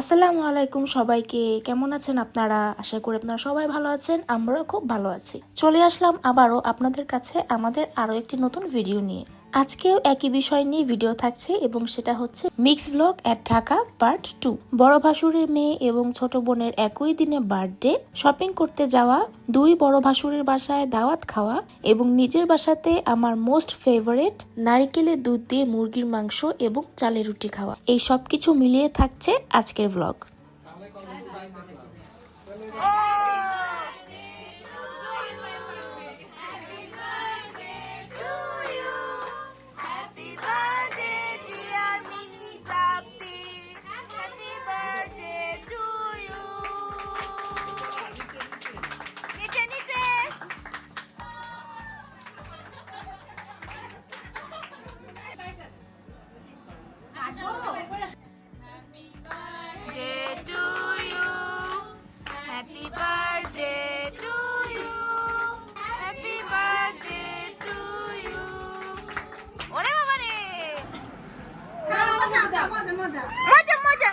আসসালামু আলাইকুম সবাইকে। কেমন আছেন আপনারা? আশা করি আপনারা সবাই ভালো আছেন, আমরাও খুব ভালো আছি। চলে আসলাম আবারও আপনাদের কাছে আমাদের আরও একটি নতুন ভিডিও নিয়ে। আজকেও একই বিষয় নিয়ে ভিডিও থাকছে এবং সেটা হচ্ছে mix vlog at Dhaka part two বড় ভাসুরের মেয়ে এবং ছোট বোনের একই দিনে বার্থডে শপিং করতে যাওয়া, দুই বড় ভাসুরের বাসায় দাওয়াত খাওয়া এবং নিজের বাসাতে আমার মোস্ট ফেভারিট নারিকেলের দুধ দিয়ে মুরগির মাংস এবং চালের রুটি খাওয়া। এই সব কিছু মিলিয়ে থাকছে আজকের ব্লগ মজা মজা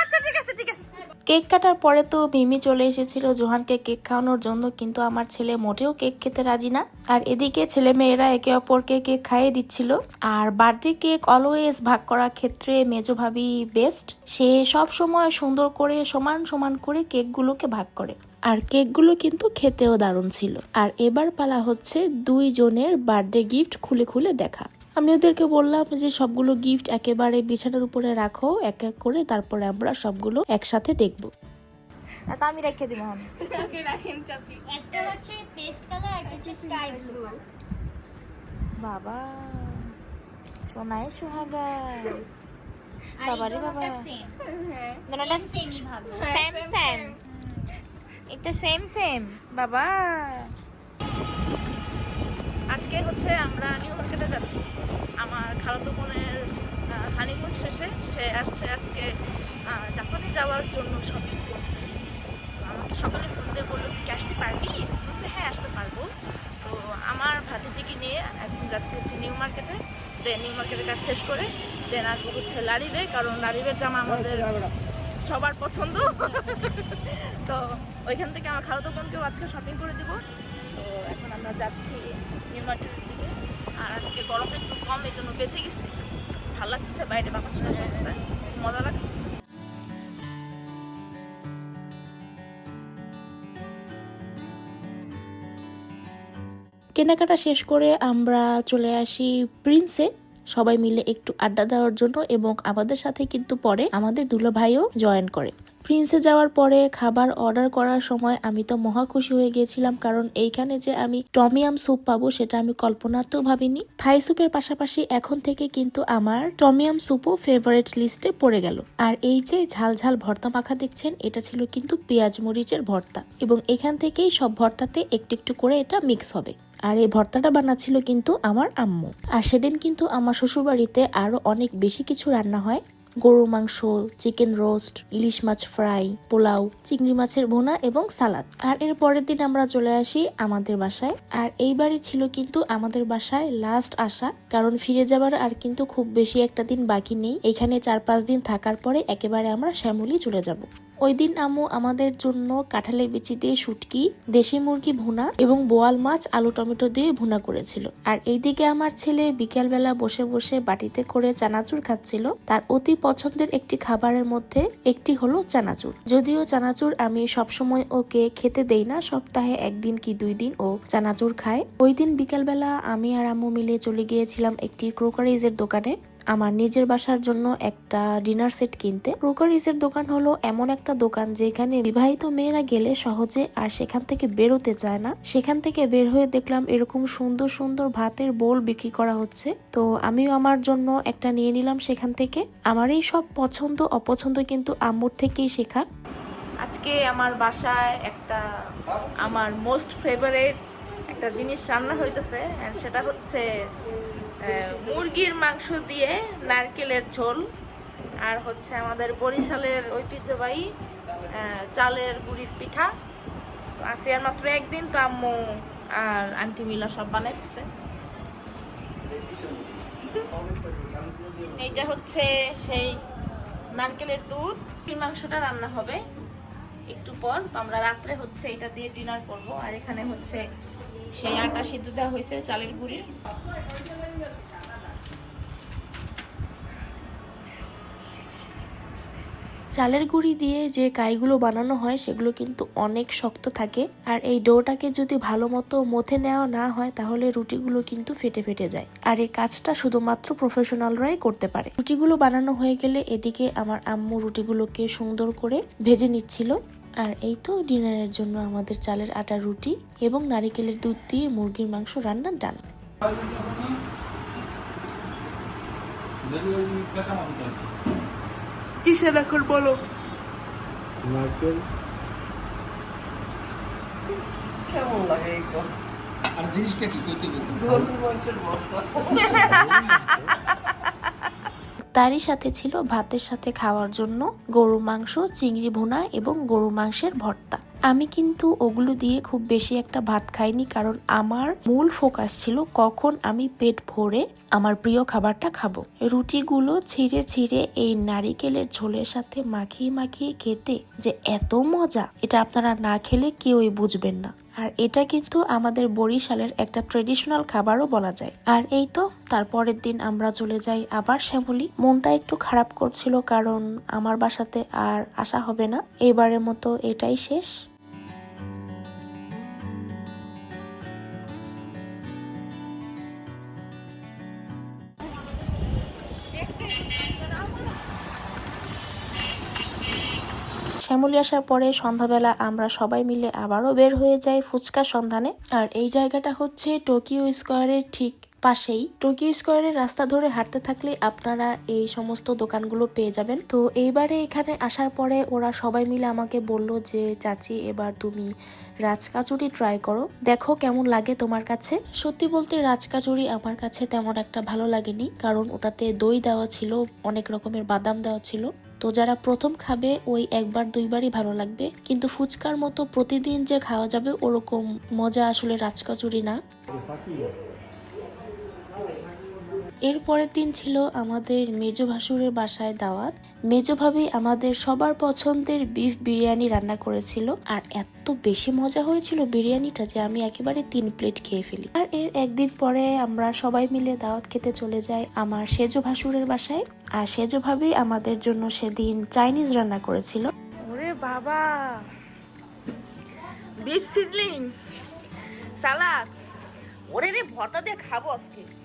আচ্ছা ঠিক আছে ঠিক আছে। কেক কাটার পরে তো মিমি চলে এসেছিল জোহানকে কেক খাওয়ানোর জন্য কিন্তু আমার ছেলে মোটেও কেক খেতে রাজি না। আর এদিকে ছেলে মেয়েরা একে অপরকে কেক খাইয়ে দিচ্ছিল। আর বার্থডে কেক অলওয়েজ ভাগ করার ক্ষেত্রে মেজো ভাবি বেস্ট সে সব সময় সুন্দর করে সমান সমান করে কেকগুলোকে ভাগ করে। আর কেকগুলো কিন্তু খেতেও দারুণ ছিল। আর এবার পালা হচ্ছে দুই জনের বার্থডে গিফট খুলে খুলে দেখা। আমি ওদেরকে বললাম যে সবগুলো গিফট একেবারে বিছানার উপরে রাখো এক এক করে তারপরে আমরা সবগুলো একসাথে দেখব। তা আমি রেখে দিব আমি একটা হচ্ছে পেস্ট কালার একটা হচ্ছে স্কাই ব্লু বাবা সোনাই সোহাগা। আর বাবা। রে বাবা। সেম দুটোটা সেমই ভালো সেম সেম এটা সেম সেম বাবা। আজকে হচ্ছে আমরা নিউ মার্কেটে যাচ্ছি। আমার খালাতো বোনের হানিমুন শেষে সে আসছে আজকে জাপানে যাওয়ার জন্য শপিং করতে। আমাকে সকালে ফোন দিয়ে বলল তুই কি আসতে পারবি? বললাম, হ্যাঁ আসতে পারব। তো আমার ভাতিজিকে নিয়ে এখন যাচ্ছি হচ্ছে নিউ মার্কেটে দেন নিউ মার্কেটের কাজ শেষ করে দেন আসব হচ্ছে লারিবে কারণ লারিবের জামা আমাদের সবার পছন্দ। তো ওইখান থেকে আমার খালাতো বোনকেও আজকে শপিং করে দিব। তো এখন আমরা যাচ্ছি দিকে। আর আজকে একটু কম, এই জন্য বেঁচে গেছি। ভালো লাগতেছে, বাইরে মজা লাগতেছে। কেনাকাটা শেষ করে আমরা চলে আসি প্রিন্সে সবাই মিলে একটু আড্ডা দেওয়ার জন্য এবং আমাদের সাথে কিন্তু পরে আমাদের দুলো ভাইও জয়েন করে। প্রিন্সে যাওয়ার পরে খাবার অর্ডার করার সময় আমি তো মহা খুশি হয়ে গিয়েছিলাম কারণ এইখানে যে আমি টমিয়াম স্যুপ পাবো সেটা আমি কল্পনাতেও ভাবিনি। থাই স্যুপের পাশাপাশি এখন থেকে কিন্তু আমার টমিয়াম স্যুপও ফেভারেট লিস্টে পড়ে গেল। আর এই যে ঝাল ঝাল ভর্তা মাখা দেখছেন, এটা ছিল কিন্তু পেঁয়াজ মরিচের ভর্তা। এবং এখান থেকেই সব ভর্তাতে একটু একটু করে এটা মিক্স হবে। আর এই ভর্তাটা বানাচ্ছিল কিন্তু আমার আম্মু। আর সেদিন কিন্তু আমার শ্বশুরবাড়িতে আরও অনেক বেশি কিছু রান্না হয়। গরু মাংস চিকেন রোস্ট ইলিশ মাছ ফ্রাই পোলাও, চিংড়ি মাছের ভুনা এবং সালাদ। আর এর পরের দিন আমরা চলে আসি আমাদের বাসায়। আর এইবারই ছিল কিন্তু আমাদের বাসায় লাস্ট আসা। কারণ ফিরে যাবার আর কিন্তু খুব বেশি একটা দিন বাকি নেই। এখানে চার পাঁচ দিন থাকার পরে একেবারে আমরা শ্যামলি চলে যাব। ওই দিন আম্মু আমাদের জন্য কাঁঠালে বিচি দিয়ে শুটকি, দেশি মুরগি ভুনা এবং বোয়াল মাছ, আলু টমেটো দিয়ে ভুনা করেছিল। আর এইদিকে আমার ছেলে বিকেলবেলা বসে বসে বাটিতে করে চানাচুর খাচ্ছিল। তার অতি পছন্দের একটি খাবারের মধ্যে একটি হলো চানাচুর। যদিও চানাচুর আমি সবসময় ওকে খেতে দেই না, সপ্তাহে একদিন কি দুই দিন ও চানাচুর খায়। ওই দিন বিকেলবেলা আমি আর আম্মু মিলে চলে গিয়েছিলাম একটি ক্রোকারিজের দোকানে। আমার নিজের বাসার জন্য একটা ডিনার সেট কিনতে। ক্রোকারিজের দোকান হলো এমন একটা দোকান যেখানে বিবাহিত মেয়েরা গেলে সহজে আর সেখান থেকে বেরোতে চায় না। সেখান থেকে বের হয়ে দেখলাম এরকম সুন্দর সুন্দর ভাতের বোল বিক্রি করা হচ্ছে। তো আমিও আমার জন্য একটা নিয়ে নিলাম সেখান থেকে। আমার এই সব পছন্দ, অপছন্দ কিন্তু আম্মুর থেকেই শেখা। আজকে আমার বাসায় একটা আমার মোস্ট ফেভারেট একটা জিনিস রান্না হইতেছে সেটা হচ্ছে মুরগির মাংস দিয়ে নারকেলের ঝোল, আর হচ্ছে আমাদের বরিশালের ঐতিহ্যবাহী চালের গুড়ির পিঠা। তো আজকে আর মাত্র একদিন, তো আম্মু আর আন্টি মিলা সব বানাইতেছে। এইটা হচ্ছে সেই নারকেলের দুধ। মাংসটা রান্না হবে একটু পর, তো আমরা রাত্রে হচ্ছে এটা দিয়ে ডিনার করব। আর এখানে হচ্ছে সেই আটা সিদ্ধ দেওয়া হয়েছে চালের গুঁড়ির চালের গুঁড়ি দিয়ে যে কাইগুলো বানানো হয়, সেগুলো কিন্তু অনেক শক্ত থাকে। আর এই ডোটাকে যদি ভালো মতো মথে নেওয়া না হয়, তাহলে রুটিগুলো কিন্তু ফেটে ফেটে যায়। আর এই কাজটা শুধুমাত্র প্রফেশনালরাই করতে পারে। রুটিগুলো বানানো হয়ে গেলে এদিকে আমার আম্মু রুটিগুলোকে সুন্দর করে ভেজে নিচ্ছিল। আর এই তো ডিনারের জন্য আমাদের চালের আটা রুটি এবং নারিকেলের দুধ দিয়ে মুরগির মাংস রান্নার ডান কিসের এখন বলো? নারকেল কেমন লাগে এই আর জিনিসটা কি তারই সাথে ছিল ভাতের সাথে খাওয়ার জন্য গরু মাংস চিংড়ি ভুনা এবং গরু মাংসের ভর্তা। আমি কিন্তু ওগুলো দিয়ে খুব বেশি একটা ভাত খাইনি, কারণ আমার মূল ফোকাস ছিল কখন আমি পেট ভরে আমার প্রিয় খাবারটা খাব। রুটিগুলো ছিঁড়ে ছিঁড়ে এই নারিকেলের ঝোলের সাথে মাখিয়ে মাখিয়ে খেতে যে এত মজা, এটা আপনারা না খেলে কেউই বুঝবেন না। আর এটা কিন্তু আমাদের বরিশালের একটা ট্রেডিশনাল খাবারও বলা যায়। আর এই তো, তারপরের দিন আমরা চলে যাই আবার শ্যামলি। মনটা একটু খারাপ করছিল, কারণ আমার বাসাতে আর আসা হবে না। এবারের মতো এটাই শেষ। শ্যামলী আসার পরে সন্ধ্যাবেলা আমরা সবাই মিলে আবারও বের হয়ে যাই ফুচকার সন্ধানে। আর এই জায়গাটা হচ্ছে টোকিও স্কোয়ারের ঠিক পাশেই। টোকিও স্কোয়ারের রাস্তা ধরে হাঁটতে থাকলে আপনারা এই সমস্ত দোকানগুলো পেয়ে যাবেন। তো এইবারে এখানে আসার পরে ওরা সবাই মিলে আমাকে বলল যে, চাচি, এবার তুমি রাজকাচুরি ট্রাই করো। দেখো কেমন লাগে তোমার কাছে। সত্যি বলতে রাজকাচুরি আমার কাছে তেমন একটা ভালো লাগেনি, কারণ ওটাতে দই দেওয়া ছিল, অনেক রকমের বাদাম দেওয়া ছিল। তো যারা প্রথম খাবে, ওই একবার, দুইবারই ভালো লাগবে। কিন্তু ফুচকার মতো প্রতিদিন যে খাওয়া যাবে, ওরকম মজা আসলে রাজকচুরি না। এর পরের দিন ছিল আমাদের মেজ ভাসুরের বাসায় দাওয়াত। মেজ ভাবি আমাদের সবার পছন্দের বিফ বিরিয়ানি রান্না করেছিল। আর এত বেশি মজা হয়েছিল বিরিয়ানিটা যে আমি একেবারে তিন প্লেট খেয়ে ফেলি। আর এর একদিন পরে আমরা সবাই মিলে দাওয়াত খেতে চলে যাই আমার সেজ ভাসুরের বাসায়। আর সেজ ভাবি আমাদের জন্য সেদিন চাইনিজ রান্না করেছিল। ওরে বাবা! Beef sizzling salad? ওরে রে, ভর্তা দিয়ে খাব আজকে।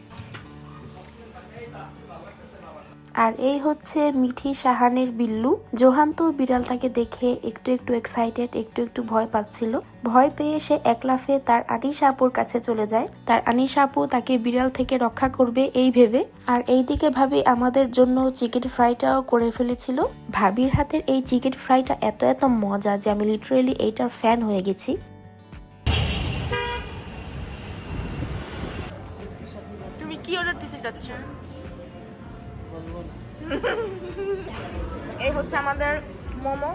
আর এই হচ্ছে মিঠি সাহানের বিল্লু। জোহান তো বিড়ালটাকে দেখে একটু একটু এক্সাইটেড একটু একটু ভয় পাচ্ছিল। ভয় পেয়ে সে একলাফে তার আনিশা আপুর কাছে চলে যায়। তার আনিশা আপু তাকে বিড়াল থেকে রক্ষা করবে এই ভেবে। আর এইদিকে ভাবি আমাদের জন্য চিকেন ফ্রাইটাও করে ফেলেছিল। ভাবির হাতের এই চিকেন ফ্রাইটা এত এত মজা যে আমি লিটারেলি এইটার ফ্যান হয়ে গেছি। তুমি কি অর্ডার দিতে চাচ্ছ এই হচ্ছে আমাদের মোমো।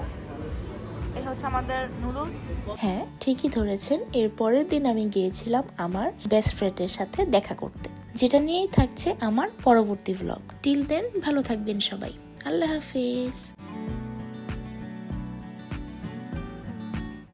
এই হচ্ছে আমাদের নুডলস। হ্যাঁ ঠিকই ধরেছেন। এর পরের দিন আমি গিয়েছিলাম আমার বেস্ট ফ্রেন্ডের সাথে দেখা করতে, যেটা নিয়েই থাকছে আমার পরবর্তী ব্লগ টিল দেন ভালো থাকবেন সবাই। আল্লাহ হাফিজ।